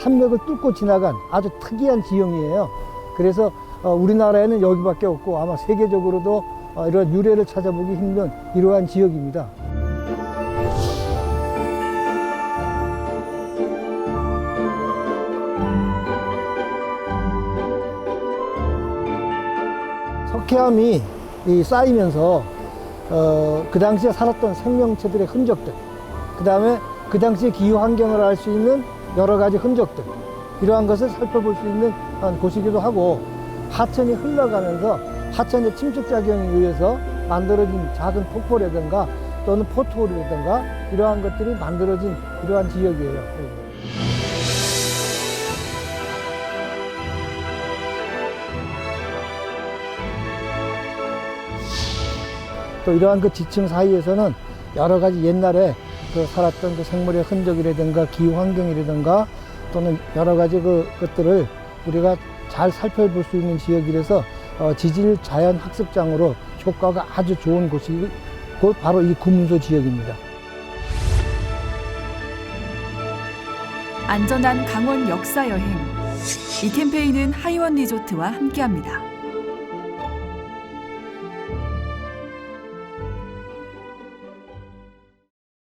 산맥을 뚫고 지나간 아주 특이한 지형이에요. 그래서 어, 우리나라에는 여기밖에 없고 아마 세계적으로도 어, 이런 유래를 찾아보기 힘든 이러한 지역입니다. 석회암이 이 쌓이면서 어, 그 당시에 살았던 생명체들의 흔적들, 그 다음에 그 당시의 기후 환경을 알 수 있는 여러 가지 흔적들, 이러한 것을 살펴볼 수 있는 한 곳이기도 하고, 하천이 흘러가면서 하천의 침축 작용에 의해서 만들어진 작은 폭포라든가 또는 포토홀이라든가 이러한 것들이 만들어진 이러한 지역이에요. 또 이러한 그 지층 사이에서는 여러 가지 옛날에 그 살았던 그 생물의 흔적이라든가 기후 환경이라든가 또는 여러 가지 그 것들을 우리가 잘 살펴볼 수 있는 지역이라서 어, 지질 자연 학습장으로 효과가 아주 좋은 곳이 곧 바로 이 구문소 지역입니다. 안전한 강원 역사 여행. 이 캠페인은 하이원 리조트와 함께합니다.